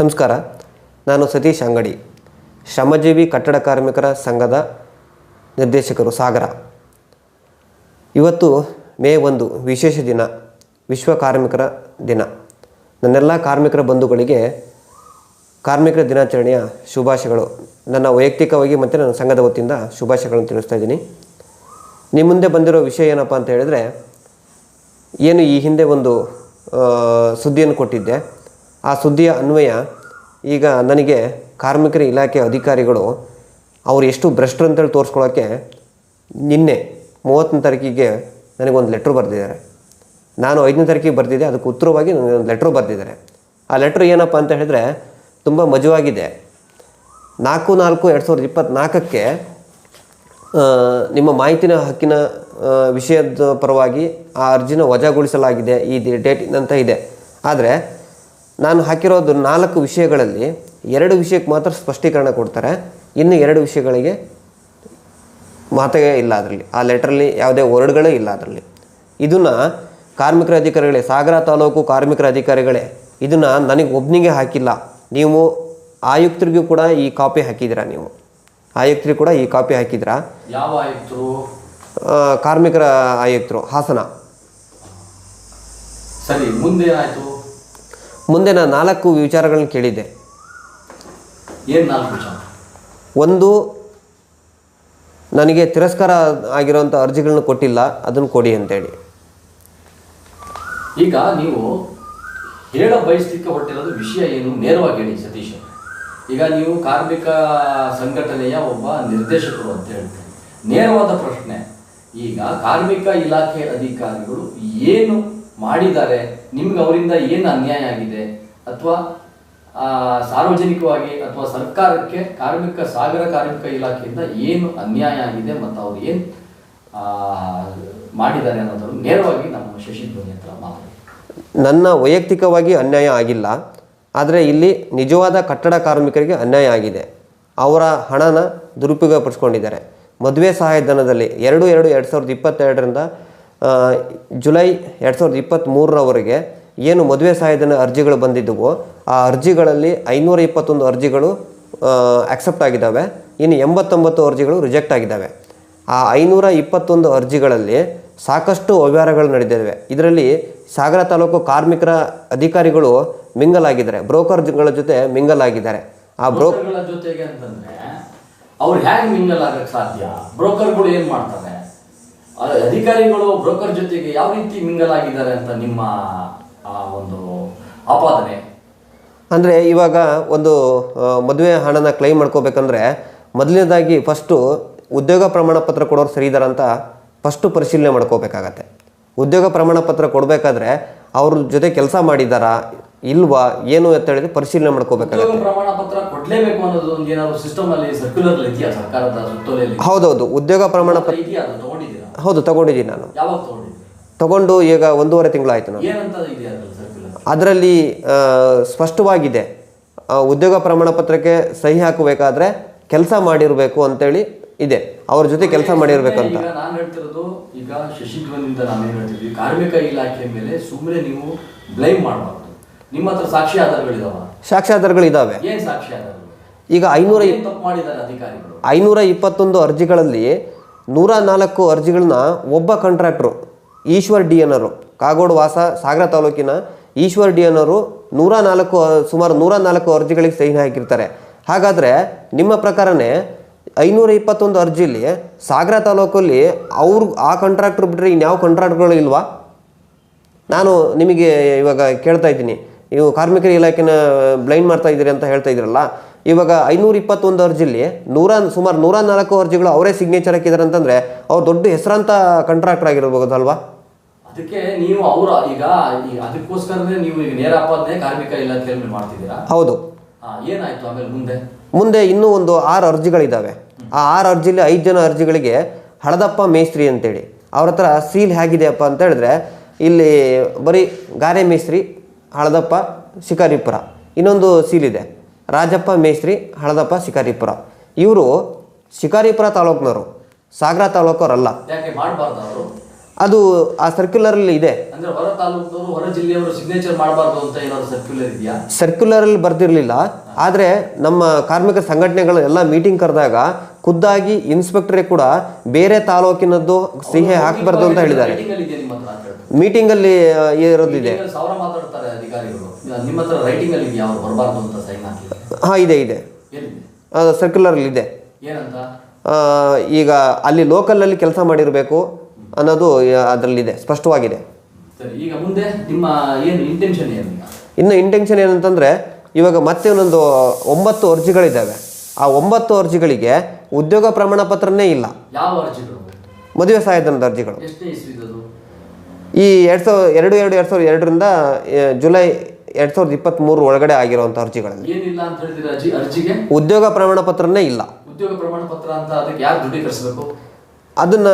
ನಮಸ್ಕಾರ, ನಾನು ಸತೀಶ್ ಅಂಗಡಿ, ಶ್ರಮಜೀವಿ ಕಟ್ಟಡ ಕಾರ್ಮಿಕರ ಸಂಘದ ನಿರ್ದೇಶಕರು ಸಾಗರ. ಇವತ್ತು ಮೇ ಒಂದು ವಿಶೇಷ ದಿನ, ವಿಶ್ವ ಕಾರ್ಮಿಕರ ದಿನ. ನನ್ನೆಲ್ಲ ಕಾರ್ಮಿಕರ ಬಂಧುಗಳಿಗೆ ಕಾರ್ಮಿಕರ ದಿನಾಚರಣೆಯ ಶುಭಾಶಯಗಳು. ನನ್ನ ವೈಯಕ್ತಿಕವಾಗಿ ಮತ್ತು ನನ್ನ ಸಂಘದ ವತಿಯಿಂದ ಶುಭಾಶಯಗಳನ್ನು ತಿಳಿಸ್ತಾ ಇದ್ದೀನಿ. ನಿಮ್ಮ ಮುಂದೆ ಬಂದಿರೋ ವಿಷಯ ಏನಪ್ಪ ಅಂತ ಹೇಳಿದ್ರೆ, ಏನು ಈ ಹಿಂದೆ ಒಂದು ಸುದ್ದಿಯನ್ನು ಕೊಟ್ಟಿದ್ದೆ. ಆ ಸುದ್ದಿಯ ಅನ್ವಯ, ಈಗ ನನಗೆ ಕಾರ್ಮಿಕರ ಇಲಾಖೆ ಅಧಿಕಾರಿಗಳು ಅವರು ಎಷ್ಟು ಭ್ರಷ್ಟರು ಅಂತೇಳಿ ತೋರಿಸ್ಕೊಳ್ಳೋಕ್ಕೆ ನಿನ್ನೆ ಮೂವತ್ತನೇ ತಾರೀಕಿಗೆ ನನಗೊಂದು ಲೆಟ್ರ್ ಬರೆದಿದ್ದಾರೆ. ನಾನು ಐದನೇ ತಾರೀಕಿಗೆ ಬರೆದಿದ್ದೆ, ಅದಕ್ಕೆ ಉತ್ತರವಾಗಿ ನನಗೆ ಒಂದು ಲೆಟ್ರ್ ಬರೆದಿದ್ದಾರೆ. ಆ ಲೆಟ್ರ್ ಏನಪ್ಪ ಅಂತ ಹೇಳಿದ್ರೆ ತುಂಬ ಮಜವಾಗಿದೆ ನಾಲ್ಕು ನಾಲ್ಕು ಎರಡು ಸಾವಿರದ ಇಪ್ಪತ್ತ್ನಾಲ್ಕಕ್ಕೆ ನಿಮ್ಮ ಮಾಹಿತಿನ ಹಕ್ಕಿನ ವಿಷಯದ ಪರವಾಗಿ ಆ ಅರ್ಜಿನ ವಜಾಗೊಳಿಸಲಾಗಿದೆ ಈ ಡೇಟ್ ಅಂತ ಇದೆ. ಆದರೆ ನಾನು ಹಾಕಿರೋದು ನಾಲ್ಕು ವಿಷಯಗಳಲ್ಲಿ ಎರಡು ವಿಷಯಕ್ಕೆ ಮಾತ್ರ ಸ್ಪಷ್ಟೀಕರಣ ಕೊಡ್ತಾರೆ. ಇನ್ನು ಎರಡು ವಿಷಯಗಳಿಗೆ ಮಾತೇ ಇಲ್ಲ ಅದರಲ್ಲಿ. ಆ ಲೆಟ್ರಲ್ಲಿ ಯಾವುದೇ ವರ್ಡ್ಗಳೇ ಇಲ್ಲ ಅದರಲ್ಲಿ. ಇದನ್ನು ಕಾರ್ಮಿಕರ ಅಧಿಕಾರಿಗಳೇ ಸಾಗರ ತಾಲೂಕು ಕಾರ್ಮಿಕರ ಅಧಿಕಾರಿಗಳೇ ಇದನ್ನು ನನಗೆ ಒಬ್ಬನಿಗೆ ಹಾಕಿಲ್ಲ. ನೀವು ಆಯುಕ್ತರಿಗೂ ಕೂಡ ಈ ಕಾಪಿ ಹಾಕಿದ್ದೀರಾ ನೀವು? ಆಯುಕ್ತರಿಗೂ ಕೂಡ ಈ ಕಾಪಿ ಹಾಕಿದ್ದೀರಾ? ಯಾವ ಆಯುಕ್ತರು? ಕಾರ್ಮಿಕರ ಆಯುಕ್ತರು ಹಾಸನ. ಸರಿ ಮುಂದೆ ಏನಾಯ್ತು ಮುಂದೆ ನಾನು ನಾಲ್ಕು ವಿಚಾರಗಳನ್ನ ಕೇಳಿದ್ದೆ. ಏನ್ ನಾಲ್ಕು ವಿಚಾರ? ಒಂದು ನನಗೆ ತಿರಸ್ಕಾರ ಆಗಿರೋಂಥ ಅರ್ಜಿಗಳನ್ನ ಕೊಟ್ಟಿಲ್ಲ ಅದನ್ನು ಕೊಡಿ ಅಂತೇಳಿ. ಈಗ ನೀವು ಹೇಳ ಬಯಸ್ಲಿಕ್ಕೆ ಹೊರಟಿರೋದು ವಿಷಯ ಏನು? ನೇರವಾಗಿ ಹೇಳಿ ಸತೀಶ್ ಈಗ ನೀವು ಕಾರ್ಮಿಕ ಸಂಘಟನೆಯ ಒಬ್ಬ ನಿರ್ದೇಶಕರು ಅಂತ ಹೇಳ್ತಾರೆ ನೇರವಾದ ಪ್ರಶ್ನೆ ಈಗ ಕಾರ್ಮಿಕ ಇಲಾಖೆ ಅಧಿಕಾರಿಗಳು ಏನು ಮಾಡಿದ್ದಾರೆ, ನಿಮ್ಗೆ ಅವರಿಂದ ಏನು ಅನ್ಯಾಯ ಆಗಿದೆ? ಅಥವಾ ಸಾರ್ವಜನಿಕವಾಗಿ ಅಥವಾ ಸರ್ಕಾರಕ್ಕೆ ಕಾರ್ಮಿಕ, ಸಾಗರ ಕಾರ್ಮಿಕ ಇಲಾಖೆಯಿಂದ ಏನು ಅನ್ಯಾಯ ಆಗಿದೆ ಮತ್ತು ಅವ್ರು ಏನು ಮಾಡಿದ್ದಾರೆ ಅನ್ನೋದನ್ನು ನೇರವಾಗಿ ನಮ್ಮ ಶಶಿ ಧ್ವನಿ ಹತ್ರ ನನ್ನ ವೈಯಕ್ತಿಕವಾಗಿ ಅನ್ಯಾಯ ಆಗಿಲ್ಲ, ಆದರೆ ಇಲ್ಲಿ ನಿಜವಾದ ಕಟ್ಟಡ ಕಾರ್ಮಿಕರಿಗೆ ಅನ್ಯಾಯ ಆಗಿದೆ. ಅವರ ಹಣನ ದುರುಪಯೋಗ ಪಡಿಸ್ಕೊಂಡಿದ್ದಾರೆ ಮದುವೆ ಸಹಾಯಧನದಲ್ಲಿ ಎರಡು ಎರಡು ಎರಡು ಸಾವಿರದ ಇಪ್ಪತ್ತೆರಡರಿಂದ ಜುಲೈ ಎರಡು ಸಾವಿರದ ಇಪ್ಪತ್ತ್ಮೂರರವರೆಗೆ ಏನು ಮದುವೆ ಸಹಾಯಧನ ಅರ್ಜಿಗಳು ಬಂದಿದ್ದವು ಆ ಅರ್ಜಿಗಳಲ್ಲಿ ಐನೂರ ಇಪ್ಪತ್ತೊಂದು ಅರ್ಜಿಗಳು ಆಕ್ಸೆಪ್ಟ್ ಆಗಿದ್ದಾವೆ. ಇನ್ನು ಎಂಬತ್ತೊಂಬತ್ತು ಅರ್ಜಿಗಳು ರಿಜೆಕ್ಟ್ ಆಗಿದ್ದಾವೆ. ಆ ಐನೂರ ಇಪ್ಪತ್ತೊಂದು ಅರ್ಜಿಗಳಲ್ಲಿ ಸಾಕಷ್ಟು ಅವ್ಯವಹಾರಗಳು ನಡೆದಿವೆ ಇದರಲ್ಲಿ ಸಾಗರ ತಾಲೂಕು ಕಾರ್ಮಿಕರ ಅಧಿಕಾರಿಗಳು ಮಿಂಗಲ್ ಆಗಿದ್ದಾರೆ ಬ್ರೋಕರ್ಗಳ ಜೊತೆ ಮಿಂಗಲ್ ಆಗಿದ್ದಾರೆ ಆ ಬ್ರೋಕರ್ ಜೊತೆಗೆ ಅಂತಂದ್ರೆ, ಅವ್ರು ಹೇಗೆ ಮಿಂಗಲ್ ಆಗಕ್ಕೆ ಸಾಧ್ಯ? ಬ್ರೋಕರ್ಗಳು ಏನು ಮಾಡ್ತಾರೆ? ಅಧಿಕಾರಿಗಳು ಬ್ರೋಕರ್ ಜೊತೆಗೆ ಯಾವ ರೀತಿ ಮಿಂಗಲ್ ಆಗಿದ್ದಾರೆ ಅಂತ ನಿಮ್ಮ ಒಂದು ಆಪಾದನೆ? ಅಂದರೆ ಇವಾಗ ಒಂದು ಮದುವೆ ಹಣನ ಕ್ಲೈಮ್ ಮಾಡ್ಕೋಬೇಕಂದ್ರೆ ಮೊದಲನೇದಾಗಿ ಫಸ್ಟು ಉದ್ಯೋಗ ಪ್ರಮಾಣ ಪತ್ರ ಕೊಡೋರು ಸರಿ ಇದಾರೆ ಅಂತ ಫಸ್ಟು ಪರಿಶೀಲನೆ ಮಾಡ್ಕೋಬೇಕಾಗತ್ತೆ. ಉದ್ಯೋಗ ಪ್ರಮಾಣ ಪತ್ರ ಕೊಡಬೇಕಾದ್ರೆ ಅವ್ರ ಜೊತೆ ಕೆಲಸ ಮಾಡಿದಾರಾ ಇಲ್ವಾ ಏನು ಅಂತ ಹೇಳಿದ್ರೆ ಪರಿಶೀಲನೆ ಮಾಡ್ಕೋಬೇಕಾಗತ್ತೆ. ಉದ್ಯೋಗ ಪ್ರಮಾಣ ಪತ್ರ ಕೊಡ್ಲೇಬೇಕು ಅನ್ನೋದು ಒಂದು ಏನಾದ್ರು ಸರ್ಕ್ಯುಲರ್ ಇದೆಯಾ ಸರ್ಕಾರದ ಸುತ್ತೋಲೆಯಲ್ಲಿ? ಹೌದೌದು ಉದ್ಯೋಗ ಪ್ರಮಾಣ ಪತ್ರ ಇದೆಯಾ ತಗೊಂಡಿದ್ದೀರಾ? ಹೌದು ತಗೊಂಡಿದ್ದೀನಿ ನಾನು. ತಗೊಂಡು ಈಗ ಒಂದೂವರೆ ತಿಂಗಳಾಯ್ತು ನಾನು. ಅದರಲ್ಲಿ ಸ್ಪಷ್ಟವಾಗಿದೆ. ಉದ್ಯೋಗ ಪ್ರಮಾಣ ಪತ್ರಕ್ಕೆ ಸಹಿ ಹಾಕಬೇಕಾದ್ರೆ ಕೆಲಸ ಮಾಡಿರಬೇಕು ಅಂತೇಳಿ ಇದೆ. ಅವ್ರ ಜೊತೆ ಕೆಲಸ ಮಾಡಿರಬೇಕು ಅಂತ ನಾನು ಹೇಳ್ತಿರೋದು ಈಗ ಶಶಿಧ್ವನಿಂದ ಏನು ಹೇಳ್ತಿದ್ವಿ? ಕಾರ್ಮಿಕ ಇಲಾಖೆ ಮೇಲೆ ಸುಮ್ಮನೆ ನೀವು ಬ್ಲೈಮ್ ಮಾಡಬಾರ್ದು. ನಿಮ್ಮ ಹತ್ರ ಸಾಕ್ಷಿ ಆಧಾರಗಳಿದಾವ? ಸಾಕ್ಷ್ಯಾಧಾರಗಳು? ಆಧಾರಗಳಿದಾವೆ ಏನ್ ಸಾಕ್ಷಿ ಆಧಾರಗಳು ಈಗ ಐನೂರ ಐನೂರ ಇಪ್ಪತ್ತೊಂದು ಅರ್ಜಿಗಳಲ್ಲಿ ನೂರ ನಾಲ್ಕು ಅರ್ಜಿಗಳನ್ನ ಒಬ್ಬ ಕಾಂಟ್ರಾಕ್ಟ್ರು ಈಶ್ವರ್ ಡಿ ಅನ್ನೋರು ಕಾಗೋಡು ವಾಸ, ಸಾಗರ ತಾಲೂಕಿನ ಈಶ್ವರ್ ಡಿ ಅನ್ನೋರು ನೂರ ನಾಲ್ಕು, ಸುಮಾರು ನೂರ ನಾಲ್ಕು ಅರ್ಜಿಗಳಿಗೆ ಸಹಿ ಹಾಕಿರ್ತಾರೆ. ಹಾಗಾದರೆ ನಿಮ್ಮ ಪ್ರಕಾರನೇ ಐನೂರ ಇಪ್ಪತ್ತೊಂದು ಅರ್ಜಿಲಿ ಸಾಗರ ತಾಲೂಕಲ್ಲಿ ಅವ್ರು, ಆ ಕಾಂಟ್ರಾಕ್ಟ್ರು ಬಿಟ್ಟರೆ ಇನ್ಯಾವ ಕಾಂಟ್ರಾಕ್ಟ್ಗಳು ಇಲ್ವಾ? ನಾನು ನಿಮಗೆ ಇವಾಗ ಕೇಳ್ತಾ ಇದ್ದೀನಿ. ನೀವು ಕಾರ್ಮಿಕರ ಇಲಾಖೆನ ಬ್ಲೈಂಡ್ ಮಾಡ್ತಾ ಇದ್ದೀರಿ ಅಂತ ಹೇಳ್ತಾ ಇದ್ದೀರಲ್ಲ ಇವಾಗ ಐನೂರ ಇಪ್ಪತ್ತೊಂದು ಅರ್ಜಿಲಿ ನೂರ ಸುಮಾರು ನೂರ ನಾಲ್ಕು ಅರ್ಜಿಗಳು ಅವರೇ ಸಿಗ್ನೇಚರ್ ಹಾಕಿದ್ದಾರೆ ಅಂತಂದರೆ ಅವ್ರು ದೊಡ್ಡ ಹೆಸರಂತ ಕಾಂಟ್ರಾಕ್ಟರ್ ಆಗಿರ್ಬೋದಲ್ವಾ ಅದಕ್ಕೆ ನೀವು ಅವರ ಈಗ ಅದಕ್ಕೋಸ್ಕರನೇ ನೀವು ಈಗ ನೇರ ಆಪಾದನೆ ಕಾರ್ಮಿಕ ಇಲಾಖೆ ಮಾಡ್ತಿದ್ದೀರಾ? ಹೌದು. ಏನಾಯ್ತು ಆಮೇಲೆ ಮುಂದೆ? ಮುಂದೆ ಇನ್ನೂ ಒಂದು ಆರು ಅರ್ಜಿಗಳಿದ್ದಾವೆ ಆ ಆರು ಅರ್ಜಿಲಿ ಐದು ಜನ ಅರ್ಜಿಗಳಿಗೆ ಹಳದಪ್ಪ ಮೇಸ್ತ್ರಿ ಅಂತೇಳಿ. ಅವ್ರ ಹತ್ರ ಸೀಲ್ ಹೇಗಿದೆಯಪ್ಪ ಅಂತ ಹೇಳಿದ್ರೆ ಇಲ್ಲಿ ಬರೀ ಗಾರೆ ಮೇಸ್ತ್ರಿ ಹಳದಪ್ಪ ಶಿಕಾರಿಪುರ ಇನ್ನೊಂದು ಸೀಲ್ ಇದೆ. ರಾಜಪ್ಪ ಮೇಸ್ತ್ರಿ ಹಳದಪ್ಪ ಶಿಕಾರಿಪುರ. ಇವರು ಶಿಕಾರಿಪುರ ತಾಲೂಕಿನವರು. ಸಾಗರ ತಾಲೂಕವರಲ್ಲ. ಅದು ಆ ಸರ್ಕ್ಯುಲರಲ್ಲಿ ಇದೆ. ಸರ್ಕ್ಯುಲರ್ ಅಲ್ಲಿ ಬರ್ದಿರ್ಲಿಲ್ಲ. ಆದ್ರೆ ಆದರೆ ನಮ್ಮ ಕಾರ್ಮಿಕ ಸಂಘಟನೆಗಳು ಎಲ್ಲ ಮೀಟಿಂಗ್ ಕರೆದಾಗ ಖುದ್ದಾಗಿ ಇನ್ಸ್ಪೆಕ್ಟರ್ ಕೂಡ ಬೇರೆ ತಾಲೂಕಿನದ್ದು ಸಿಹಿ ಹಾಕಬಾರ್ದು ಅಂತ ಹೇಳಿದ್ದಾರೆ. ಮೀಟಿಂಗ್ ಅಲ್ಲಿ ಇರೋದಿದೆ ಹಾ ಇದೆ ಇದೆ. ಸರ್ಕ್ಯುಲರ್ ಇದೆ. ಈಗ ಅಲ್ಲಿ ಈಗ ಅಲ್ಲಿ ಕೆಲಸ ಮಾಡಿರಬೇಕು ಅನ್ನೋದು ಅದರಲ್ಲಿದೆ ಸ್ಪಷ್ಟವಾಗಿದೆ. ಇನ್ನು ಇಂಟೆನ್ಷನ್ ಏನಂತಂದ್ರೆ ಇವಾಗ ಮತ್ತೆ ಒಂದೊಂದು ಒಂಬತ್ತು ಅರ್ಜಿಗಳಿದ್ದಾವೆ. ಆ ಒಂಬತ್ತು ಅರ್ಜಿಗಳಿಗೆ ಉದ್ಯೋಗ ಪ್ರಮಾಣ ಪತ್ರನೇ ಇಲ್ಲ. ಯಾವ ಅರ್ಜಿಗಳು? ಮದುವೆ ಸಹಾಯಧನದ ಅರ್ಜಿಗಳು. ಎಷ್ಟನೇ ಇಸ್ವಿದದು? ಈ ಎರಡು ಸಾವಿರ ಎರಡು ಎರಡು ಎರಡು ಸಾವಿರದ ಎರಡರಿಂದ ಜುಲೈ ಎರಡು ಸಾವಿರದ ಇಪ್ಪತ್ತ್ಮೂರು ಒಳಗಡೆ ಆಗಿರುವಂಥ ಅರ್ಜಿಗಳಲ್ಲಿ. ಏನಿಲ್ಲ ಅಂತ ಹೇಳಿದ್ರೆ ಅರ್ಜಿ ಅರ್ಜಿಗೆ? ಉದ್ಯೋಗ ಪ್ರಮಾಣ ಪತ್ರನೇ ಇಲ್ಲ. ಉದ್ಯೋಗ ಪ್ರಮಾಣ ಪತ್ರ ಅಂತ ಅದಕ್ಕೆ ಯಾರು ದೃಢೀಕರಿಸಬೇಕು ಅದನ್ನು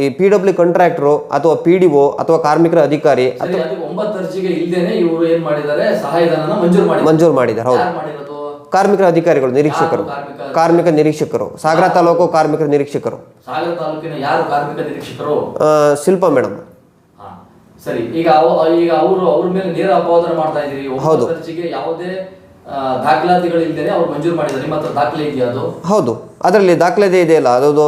ಈ ಪಿ ಡಬ್ಲ್ಯೂ ಕಾಂಟ್ರಾಕ್ಟ್ರು ಅಥವಾ ಪಿ ಡಿ ಒ ಅಥವಾ ಕಾರ್ಮಿಕರ ಅಧಿಕಾರಿ ಸರಿ ಅದಕ್ಕೆ ಒಂಬತ್ತು ಅರ್ಜಿಗೆ ಇಲ್ದೇನೆ ಇವರು ಏನ್ ಮಾಡಿದ್ದಾರೆ? ಸಹಾಯಧನ ಮಂಜೂರು ಮಾಡಿ ಮಂಜೂರು ಮಾಡಿದ್ದಾರೆ ಹೌದು. ಯಾರು ಮಾಡಿರೋದು? ಕಾರ್ಮಿಕರ ಅಧಿಕಾರಿಗಳು ನಿರೀಕ್ಷಕರು. ಕಾರ್ಮಿಕ ನಿರೀಕ್ಷಕರು. ಸಾಗರ ತಾಲೂಕು ಕಾರ್ಮಿಕರ ನಿರೀಕ್ಷಕರು. ಸಾಗರ ತಾಲೂಕಿನ ಯಾರು ಕಾರ್ಮಿಕ ನಿರೀಕ್ಷಕರು? ಶಿಲ್ಪ ಮೇಡಮ್. ಹಾ ಸರಿ. ಈಗ ಈಗ ಅವರು ಅವ್ರ ಮೇಲೆ ನೇರ ಅಪವಾದನ ಮಾಡ್ತಾ ಇದ್ದೀರಿ. ಒಂಬತ್ತು ಯಾವುದೇ ಆ, ದಾಖಲಾತಿಗಳು ಇಲ್ದೇನೆ ಅವ್ರು ಮಂಜೂರು ಮಾಡಿದ್ದಾರೆ. ನಿಮ್ಮ ಹತ್ರ ದಾಖಲೆ ಇದೆಯಾ ಅದು? ಹೌದು. ಅದರಲ್ಲಿ ದಾಖಲಾತಿ ಇದೆಯಲ್ಲ ಅದೊಂದು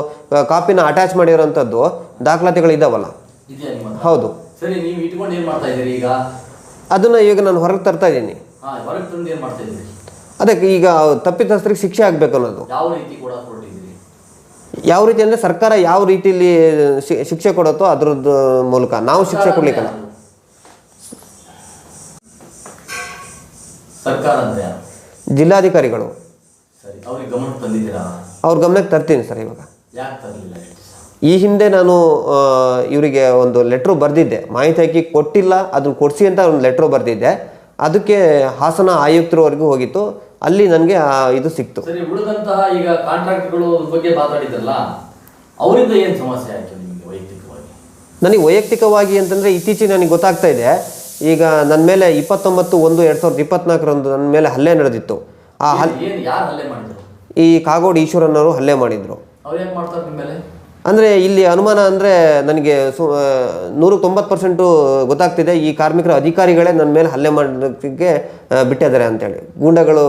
ಕಾಪಿನ ಅಟ್ಯಾಚ್ ಮಾಡಿರೋಂಥದ್ದು ದಾಖಲಾತಿಗಳು ಇದಾವಲ್ಲ. ಇದೆಯಾ ನಿಮ್ಮ ಹೌದು. ಸರಿ ನೀವು ಇಟ್ಕೊಂಡು ಏನ್ ಮಾಡ್ತಾ ಇದ್ದೀರಿ ಈಗ? ಅದನ್ನ ಈಗ ನಾನು ಹೊರಗೆ ತರ್ತಾ ಇದ್ದೀನಿ. ಹೊರಗೆ ತಂದು ಏನ್ ಮಾಡ್ತಾ ಇದ್ದೀರಿ? ಅದಕ್ಕೆ ಈಗ ತಪ್ಪಿತಸ್ಥರಿಗೆ ಶಿಕ್ಷೆ ಆಗಬೇಕಲ್ಲ ಅನ್ನೋದು ಯಾವ ರೀತಿ ಕೂಡ ಹೊರಟಿದ್ದೀರಿ ಯಾವ ರೀತಿ ಅಂದರೆ ಸರ್ಕಾರ ಯಾವ ರೀತಿಯಲ್ಲಿ ಶಿಕ್ಷೆ ಕೊಡುತ್ತೋ ಅದ್ರದ್ದು ಮೂಲಕ ನಾವು ಶಿಕ್ಷೆ ಕೊಡ್ಲಿಕ್ಕಲ್ಲ. ಜಿಲ್ಲಾಧಿಕಾರಿಗಳು. ಅವ್ರ ಗಮನಕ್ಕೆ ತರ್ತೀನಿ ಸರ್ ಇವಾಗ. ಈ ಹಿಂದೆ ನಾನು ಇವರಿಗೆ ಒಂದು ಲೆಟ್ರು ಬರೆದಿದ್ದೆ. ಮಾಹಿತಿ ಹಾಕಿ ಕೊಟ್ಟಿಲ್ಲ ಅದನ್ನು ಕೊಡಿಸಿ ಅಂತ ಒಂದು ಲೆಟ್ರು ಬರೆದಿದ್ದೆ. ಅದಕ್ಕೆ ಹಾಸನ ಆಯುಕ್ತರವರೆಗೂ ಹೋಗಿತ್ತು. ಅಲ್ಲಿ ನನಗೆ ಇದು ಸಿಕ್ತು. ಸರಿ ಉಳಿದಂತಹ ಈಗ ಕಾಂಟ್ರಾಕ್ಟ್ಗಳು ಬಗ್ಗೆ ಮಾತಾಡಿದ್ರಲ್ಲ ಅವರಿಂದ ಏನು ಸಮಸ್ಯೆ ಆಯ್ತು ನಿಮಗೆ ವೈಯಕ್ತಿಕವಾಗಿ? ನನಗೆ ವೈಯಕ್ತಿಕವಾಗಿ ಅಂತಂದರೆ ಇತ್ತೀಚೆಗೆ ನನಗೆ ಗೊತ್ತಾಗ್ತಾ ಇದೆ. ಈಗ ನನ್ನ ಮೇಲೆ ಇಪ್ಪತ್ತೊಂಬತ್ತು ಒಂದು ಎರಡು ಸಾವಿರದ ಇಪ್ಪತ್ನಾಲ್ಕರಂದು ನನ್ನ ಮೇಲೆ ಹಲ್ಲೆ ನಡೆದಿತ್ತು. ಆ ಹಲ್ ಏನು ಯಾರು ಹಲ್ಲೆ ಮಾಡಿದ್ರು? ಈ ಕಾಗೋಡು ಈಶ್ವರನವರು ಹಲ್ಲೆ ಮಾಡಿದರು. ಅವ್ರು ಯಾಕೆ ಮಾಡ್ತಾರೆ ನಿಮ್ಮ ಮೇಲೆ? ಅಂದರೆ ಇಲ್ಲಿ ಅನುಮಾನ ಅಂದರೆ ನನಗೆ ಸು ನೂರು ತೊಂಬತ್ತು ಪರ್ಸೆಂಟು ಗೊತ್ತಾಗ್ತಿದೆ. ಈ ಕಾರ್ಮಿಕರ ಅಧಿಕಾರಿಗಳೇ ನನ್ನ ಮೇಲೆ ಹಲ್ಲೆ ಮಾಡೋದಕ್ಕೆ ಬಿಟ್ಟಿದ್ದಾರೆ ಅಂತೇಳಿ. ಗೂಂಡಗಳು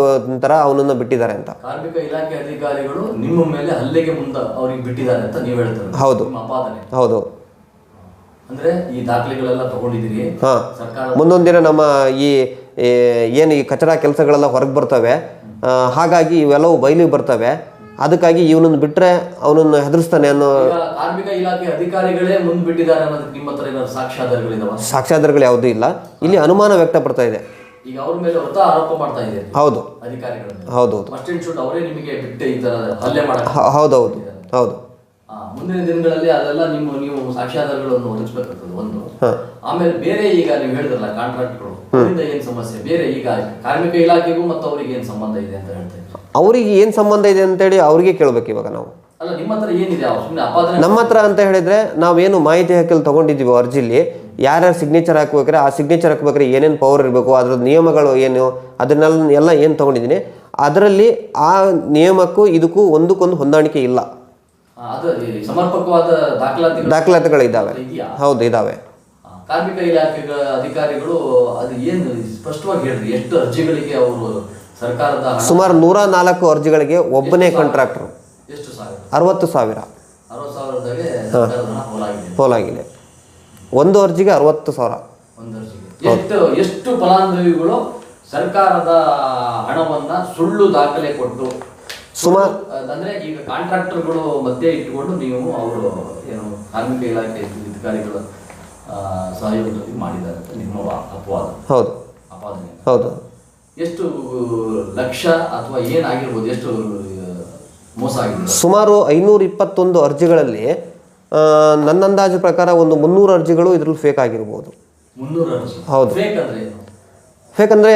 ಥರ ಅವನನ್ನು ಬಿಟ್ಟಿದ್ದಾರೆ ಅಂತ. ಕಾರ್ಮಿಕ ಇಲಾಖೆ ಅಧಿಕಾರಿಗಳು ನಿಮ್ಮ ಮೇಲೆ ಹಲ್ಲೆಗೆ ಮುಂದೆ ಅವ್ರಿಗೆ ಬಿಟ್ಟಿದ್ದಾರೆ ಅಂತ ನೀವು ಹೇಳ್ತಾರೆ? ಹೌದು. ಹೌದು. ಅಂದ್ರೆ ಈ ದಾಖಲೆಗಳೆಲ್ಲ ತಗೊಂಡಿದ್ದೀರಿ. ಹಾಂ. ಮುಂದೊಂದಿನ ಮುಂದೊಂದು ದಿನ ನಮ್ಮ ಈ ಏನು ಈ ಕಚಡ ಕೆಲಸಗಳೆಲ್ಲ ಹೊರಗೆ ಬರ್ತವೆ. ಹಾಗಾಗಿ ಇವೆಲ್ಲವೂ ಬಯಲಿಗೆ ಬರ್ತವೆ. ಅದಕ್ಕಾಗಿ ಇವನನ್ನು ಬಿಟ್ಟರೆ ಅವನನ್ನು ಹೆದರಿಸ್ತಾನೆ ಅನ್ನೋ ಕಾರ್ಮಿಕ ಇಲಾಖೆ ಅಧಿಕಾರಿಗಳೇ ಮುಂದ್ಬಿಟ್ಟಿದ್ದಾರೆ ಅನ್ನೋದಕ್ಕೆ ನಿಮ್ಮ ಹತ್ರ ಏನಾದ್ರು ಸಾಕ್ಷ್ಯಾಧಾರಗಳಿದಾವ? ಸಾಕ್ಷ್ಯಾಧಾರಗಳು ಯಾವುದೂ ಇಲ್ಲ. ಇಲ್ಲಿ ಅನುಮಾನ ವ್ಯಕ್ತಪಡ್ತಾ ಇದೆ. ಈಗ ಅವ್ರ ಮೇಲೆ ಹೊತ್ತ ಆರೋಪ ಮಾಡ್ತಾ ಇದೆ ಹೌದು. ಅಧಿಕಾರಿಗಳು ಹೌದು ಫಸ್ಟ್ ಅಂಡ್ ಅವರೇ ನಿಮಗೆ ಬಿಟ್ಟೆ ಈ ತರ ಹಲ್ಲೆ ಮಾಡಕ್ಕೆ. ಹೌದೌದು ಹೌದು. ಮುಂದಿನ ದಿನಗಳಲ್ಲಿ ಅದೆಲ್ಲ ನಿಮ್ಮ ನೀವು ಸಾಕ್ಷ್ಯಾಧಾರಗಳನ್ನು ಒದಗಿಸಬೇಕಾಗ್ತದೆ ಒಂದು. ಆಮೇಲೆ ಬೇರೆ ಈಗ ನೀವು ಹೇಳಿದ್ರಲ್ಲ ಕಾಂಟ್ರಾಕ್ಟ್ಗಳು ಅವರಿಂದ ಏನ್ ಸಮಸ್ಯೆ? ಬೇರೆ ಈಗ ಕಾರ್ಮಿಕ ಇಲಾಖೆಗೂ ಮತ್ತು ಅವರಿಗೆ ಏನ್ ಸಂಬಂಧ ಇದೆ ಅಂತ ಹೇಳ್ತೇವೆ ಅವರಿಗೆ ಏನು ಸಂಬಂಧ ಇದೆ ಅಂತೇಳಿ ಅವ್ರಿಗೆ ಕೇಳಬೇಕು ಇವಾಗ ನಾವು. ನಿಮ್ಮ ಹತ್ರ ಅಂತ ಹೇಳಿದ್ರೆ ನಾವೇನು ಮಾಹಿತಿ ಹಾಕಲು ತಗೊಂಡಿದ್ದೀವಿ ಅರ್ಜಿಲಿ ಯಾರ್ಯಾರು ಸಿಗ್ನೇಚರ್ ಹಾಕ್ಬೇಕ್ರೆ ಆ ಸಿಗ್ನೇಚರ್ ಹಾಕ್ಬೇಕಾದ್ರೆ ಏನೇನು ಪವರ್ ಇರಬೇಕು ಅದ್ರ ನಿಯಮಗಳು ಏನು ಅದನ್ನೆಲ್ಲ ಎಲ್ಲ ಏನು ತಗೊಂಡಿದ್ದೀನಿ ಅದರಲ್ಲಿ ಆ ನಿಯಮಕ್ಕೂ ಇದಕ್ಕೂ ಒಂದಕ್ಕೊಂದು ಹೊಂದಾಣಿಕೆ ಇಲ್ಲ. ಸಮರ್ಪಕವಾದ ದಾಖಲಾತಿಗಳು ದಾಖಲಾತಿಗಳಿದ್ದಾವೆ. ಹೌದು ಇದ್ದಾವೆ. ಆ, ಕಾರ್ಮಿಕ ಇಲಾಖೆ ಅಧಿಕಾರಿಗಳು ಅದು ಏನು ಸ್ಪಷ್ಟವಾಗಿ ಹೇಳಿದ್ರು? ಎಷ್ಟು ಅರ್ಜಿಗಳಿಗೆ ಅವರು ಸರ್ಕಾರದ ಸುಮಾರು ನೂರ ನಾಲ್ಕು ಅರ್ಜಿಗಳಿಗೆ ಒಬ್ಬನೇ ಕಾಂಟ್ರಾಕ್ಟರ್ ಎಷ್ಟು ಸಾವಿರ? ಅರವತ್ತು ಸಾವಿರ. ಪೋಲಾಗಿದೆ ಒಂದು ಅರ್ಜಿಗೆ ಅರವತ್ತು ಸಾವಿರ. ಎಷ್ಟು ಎಷ್ಟು ಫಲಾನುಭವಿಗಳು ಸರ್ಕಾರದ ಹಣವನ್ನ ಸುಳ್ಳು ದಾಖಲೆ ಕೊಟ್ಟು ಸುಮಾರು ಅಂದ್ರೆ ಈಗ ಕಾಂಟ್ರಾಕ್ಟರ್ಗಳು ಮಧ್ಯೆ ಇಟ್ಕೊಂಡು ನೀವು ಅವರು ಏನು ಕಾರ್ಮಿಕ ಇಲಾಖೆ ಅಧಿಕಾರಿಗಳ ಸಹಯೋಗದಲ್ಲಿ ಮಾಡಿದ್ದಾರೆ ಅಂತ ನಿಮ್ಮ ಅಪವಾದ. ಹೌದು. ಅಪಾದನೆ. ಹೌದು. ಎಷ್ಟು ಲಕ್ಷ ಅಥವಾ ಏನಾಗಿರ್ಬೋದು ಎಷ್ಟು ಮೋಸ ಆಗಿದೆ? ಸುಮಾರು ಐನೂರ ಇಪ್ಪತ್ತೊಂದು ಅರ್ಜಿಗಳಲ್ಲಿ ನನ್ನ ಅಂದಾಜು ಪ್ರಕಾರ ಒಂದು ಮುನ್ನೂರು ಅರ್ಜಿಗಳು ಇದ್ರಲ್ಲಿ ಫೇಕ್ ಆಗಿರ್ಬೋದು. ಮುನ್ನೂರು ಅರ್ಜಿ. ಹೌದು. ಫೇಕ್ ಅಂದ್ರೆ ಏನು? ಯಾಕಂದರೆ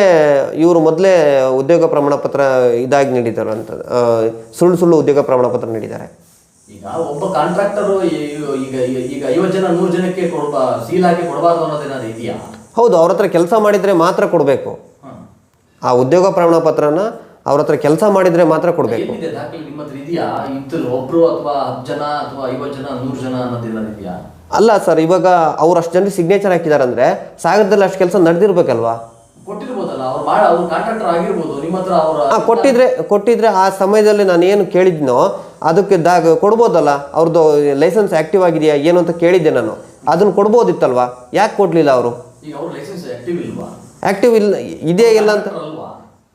ಇವರು ಮೊದಲೇ ಉದ್ಯೋಗ ಪ್ರಮಾಣ ಪತ್ರ ಇದಾಗಿ ನೀಡಿದ್ದಾರೆ ಅಂತ ಸುಳ್ಳು ಸುಳ್ಳು ಉದ್ಯೋಗ ಪ್ರಮಾಣ ಪತ್ರ ನೀಡಿದ್ದಾರೆ. ಈಗ ಒಬ್ಬ ಕಾಂಟ್ರಾಕ್ಟರು ಈಗ ಈಗ- ಐವತ್ತು ಜನ ನೂರು ಜನಕ್ಕೆ ಕೊಡ್ಬಾ ಸೀಲ್ ಹಾಕಿ ಕೊಡಬಾರ್ದು ಅನ್ನೋದೇನಾದ್ರು ಇದೆಯಾ? ಹೌದು ಅವ್ರ ಹತ್ರ ಕೆಲಸ ಮಾಡಿದರೆ ಮಾತ್ರ ಕೊಡಬೇಕು. ಆ ಉದ್ಯೋಗ ಪ್ರಮಾಣ ಪತ್ರನ ಅವ್ರ ಹತ್ರ ಕೆಲಸ ಮಾಡಿದರೆ ಮಾತ್ರ ಕೊಡಬೇಕು. ಎಲ್ಲಿದೆ ದಾಖಲೆ ನಿಮ್ಮ ಹತ್ರ ಇದೆಯಾ? ಇಂತಲ್ಲಿ ಒಬ್ರು ಅಥವಾ ಹತ್ತು ಜನ ಅಥವಾ ಐವತ್ತು ಜನ ನೂರು ಜನ ಅನ್ನೋದೇನಾದ್ರು ಇದೆಯಾ? ಅಲ್ಲ ಸರ್ ಇವಾಗ ಅವ್ರು ಅಷ್ಟು ಜನರಿಗೆ ಸಿಗ್ನೇಚರ್ ಹಾಕಿದ್ದಾರೆ ಅಂದರೆ ಸಾಗರದಲ್ಲಿ ಅಷ್ಟು ಕೆಲಸ ನಡೆದಿರ್ಬೇಕಲ್ವಾ? ಕೊಟ್ಟಿರ್ಬೋದಲ್ಲ ಅವ್ರು ಮಾಡ ಅವ್ರು ಕಾಂಟ್ರಾಕ್ಟರ್ ಆಗಿರ್ಬೋದು ನಿಮ್ಮ ಹತ್ರ ಅವರ ಹಾಂ ಕೊಟ್ಟಿದ್ರೆ ಕೊಟ್ಟಿದ್ರೆ ಆ ಸಮಯದಲ್ಲಿ ನಾನು ಏನು ಕೇಳಿದ್ನೋ ಅದಕ್ಕೆ ದಾಗ ಕೊಡ್ಬೋದಲ್ಲ? ಅವ್ರದ್ದು ಲೈಸೆನ್ಸ್ ಆಕ್ಟಿವ್ ಆಗಿದೆಯಾ ಏನು ಅಂತ ಕೇಳಿದ್ದೆ ನಾನು. ಅದನ್ನು ಕೊಡ್ಬೋದಿತ್ತಲ್ವಾ? ಯಾಕೆ ಕೊಡಲಿಲ್ಲ ಅವರು? ಈಗ ಅವ್ರ ಲೈಸೆನ್ಸ್ ಆಕ್ಟಿವ್ ಇಲ್ವಾ? ಇಲ್ಲ ಇದೆಯಾ ಇಲ್ಲ ಅಂತ? ಅಲ್ವಾ?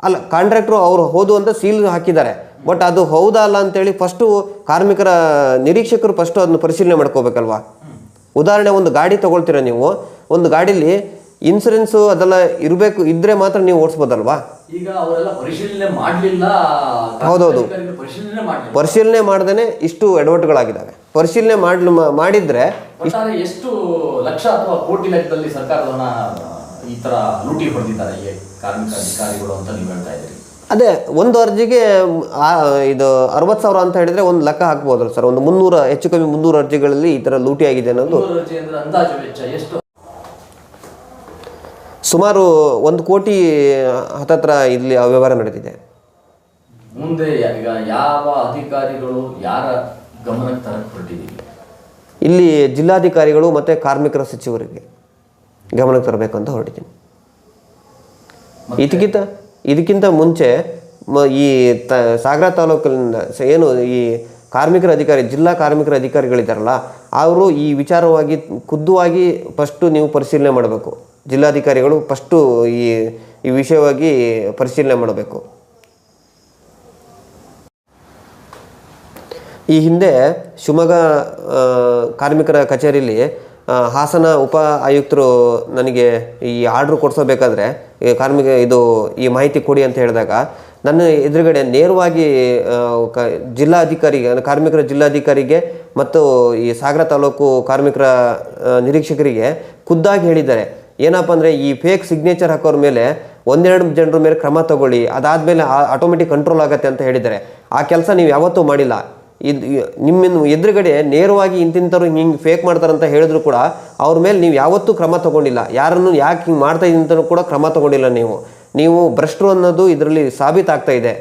ಅಲ್ಲ ಕಾಂಟ್ರಾಕ್ಟ್ರು ಅವರು ಹೌದು ಅಂತ ಸೀಲ್ ಹಾಕಿದ್ದಾರೆ. ಬಟ್ ಅದು ಹೌದಾ ಅಲ್ಲ ಅಂತೇಳಿ ಫಸ್ಟು ಕಾರ್ಮಿಕರ ನಿರೀಕ್ಷಕರು ಫಸ್ಟು ಅದನ್ನು ಪರಿಶೀಲನೆ ಮಾಡ್ಕೋಬೇಕಲ್ವಾ? ಉದಾಹರಣೆ ಒಂದು ಗಾಡಿ ತಗೊಳ್ತೀರ ನೀವು? ಒಂದು ಗಾಡೀಲಿ ಇನ್ಸೂರೆನ್ಸು ಅದೆಲ್ಲ ಇರಬೇಕು ಇದ್ರೆ ಮಾತ್ರ ನೀವು ಓಡಿಸ್ಬೋದಲ್ವಾ? ಈಗ ಅವರೆಲ್ಲ ಪರಿಶೀಲನೆ ಮಾಡಲಿಲ್ಲ ಹೌದೌದು. ಪರಿಶೀಲನೆ ಮಾಡ್ದೇನೆ ಇಷ್ಟು ಎಡವಟ್ಟುಗಳಾಗಿದ್ದಾವೆ. ಪರಿಶೀಲನೆ ಮಾಡಿದ್ರೆ ಮಾಡಿದರೆ ಎಷ್ಟು ಲಕ್ಷ ಅಥವಾ ಕೋಟಿ ಲೆಕ್ಕದಲ್ಲಿ ಸರ್ಕಾರವನ್ನ ಈ ತರ ಲೂಟಿ ಹೊಡೆದಿದ್ದಾರೆ ಕಾರ್ಮಿಕ ಅಧಿಕಾರಿಗಳು ಅಂತ ನೀವು ಹೇಳ್ತಾ ಇದ್ದೀರಿ. ಅದೇ ಒಂದು ಅರ್ಜಿಗೆ ಇದು ಅರವತ್ತು ಸಾವಿರ ಅಂತ ಹೇಳಿದ್ರೆ ಒಂದು ಲೆಕ್ಕ ಹಾಕ್ಬೋದಲ್ಲ ಸರ್? ಒಂದು ಮುನ್ನೂರ ಹೆಚ್ಚು ಕಮ್ಮಿ ಮುನ್ನೂರು ಅರ್ಜಿಗಳಲ್ಲಿ ಈ ಥರ ಲೂಟಿ ಆಗಿದೆ ಅನ್ನೋದು ನೂರು ಅರ್ಜಿ ಅಂದ್ರೆ ಅಂದಾಜು ವೆಚ್ಚ ಎಷ್ಟು ಸುಮಾರು ಒಂದು ಕೋಟಿ ಹತ್ತತ್ರ ಇಲ್ಲಿ ವ್ಯವಹಾರ ನಡೆದಿದೆ ಮುಂದೆ ಈಗ ಯಾವ ಅಧಿಕಾರಿಗಳು ಯಾರ ಗಮನಕ್ಕೆ ತರಕ್ಕೆ ಇಲ್ಲಿ ಜಿಲ್ಲಾಧಿಕಾರಿಗಳು ಮತ್ತು ಕಾರ್ಮಿಕರ ಸಚಿವರಿಗೆ ಗಮನಕ್ಕೆ ತರಬೇಕು ಅಂತ ಹೊರಟಿದ್ದೀನಿ. ಇದಕ್ಕಿಂತ ಇದಕ್ಕಿಂತ ಮುಂಚೆ ಮ ಈ ತ ಸಾಗರ ತಾಲೂಕಿನಿಂದ ಏನು ಈ ಕಾರ್ಮಿಕರ ಅಧಿಕಾರಿ ಜಿಲ್ಲಾ ಕಾರ್ಮಿಕರ ಅಧಿಕಾರಿಗಳಿದ್ದಾರಲ್ಲ ಅವರು ಈ ವಿಚಾರವಾಗಿ ಖುದ್ದುವಾಗಿ ಫಸ್ಟು ನೀವು ಪರಿಶೀಲನೆ ಮಾಡಬೇಕು. ಜಿಲ್ಲಾಧಿಕಾರಿಗಳು ಫಸ್ಟು ಈ ಈ ವಿಷಯವಾಗಿ ಪರಿಶೀಲನೆ ಮಾಡಬೇಕು. ಈ ಹಿಂದೆ ಶಿವಮೊಗ್ಗ ಕಾರ್ಮಿಕರ ಕಚೇರಿಯಲ್ಲಿ ಹಾಸನ ಉಪ ಆಯುಕ್ತರು ನನಗೆ ಈ ಆರ್ಡ್ರ್ ಕೊಡಿಸಬೇಕಾದ್ರೆ ಕಾರ್ಮಿಕ, ಇದು ಈ ಮಾಹಿತಿ ಕೊಡಿ ಅಂತ ಹೇಳಿದಾಗ, ನನ್ನ ಎದುರುಗಡೆ ನೇರವಾಗಿ ಕ ಜಿಲ್ಲಾಧಿಕಾರಿಗೆ ಕಾರ್ಮಿಕರ ಜಿಲ್ಲಾಧಿಕಾರಿಗೆ ಮತ್ತು ಈ ಸಾಗರ ತಾಲೂಕು ಕಾರ್ಮಿಕರ ನಿರೀಕ್ಷಕರಿಗೆ ಖುದ್ದಾಗಿ ಹೇಳಿದ್ದಾರೆ. ಏನಪ್ಪ ಅಂದರೆ ಈ ಫೇಕ್ ಸಿಗ್ನೇಚರ್ ಹಾಕೋರ ಮೇಲೆ ಒಂದೆರಡು ಜನರ ಮೇಲೆ ಕ್ರಮ ತಗೊಳ್ಳಿ, ಅದಾದಮೇಲೆ ಆಟೋಮೆಟಿಕ್ ಕಂಟ್ರೋಲ್ ಆಗುತ್ತೆ ಅಂತ ಹೇಳಿದ್ದಾರೆ. ಆ ಕೆಲಸ ನೀವು ಯಾವತ್ತೂ ಮಾಡಿಲ್ಲ. ಇದು ನಿಮ್ಮನ್ನು ಎದುರುಗಡೆ ನೇರವಾಗಿ ಇಂತಿಂಥವ್ರು ಹಿಂಗೆ ಫೇಕ್ ಮಾಡ್ತಾರಂತ ಹೇಳಿದ್ರು ಕೂಡ ಅವ್ರ ಮೇಲೆ ನೀವು ಯಾವತ್ತೂ ಕ್ರಮ ತಗೊಂಡಿಲ್ಲ. ಯಾರನ್ನು ಯಾಕೆ ಹಿಂಗೆ ಮಾಡ್ತಾ ಇದ್ದೀನಿ ಅಂತಲೂ ಕೂಡ ಕ್ರಮ ತಗೊಂಡಿಲ್ಲ ನೀವು. ನೀವು ಭ್ರಷ್ಟರು ಅನ್ನೋದು ಇದರಲ್ಲಿ ಸಾಬೀತಾಗ್ತಾ ಇದೆ.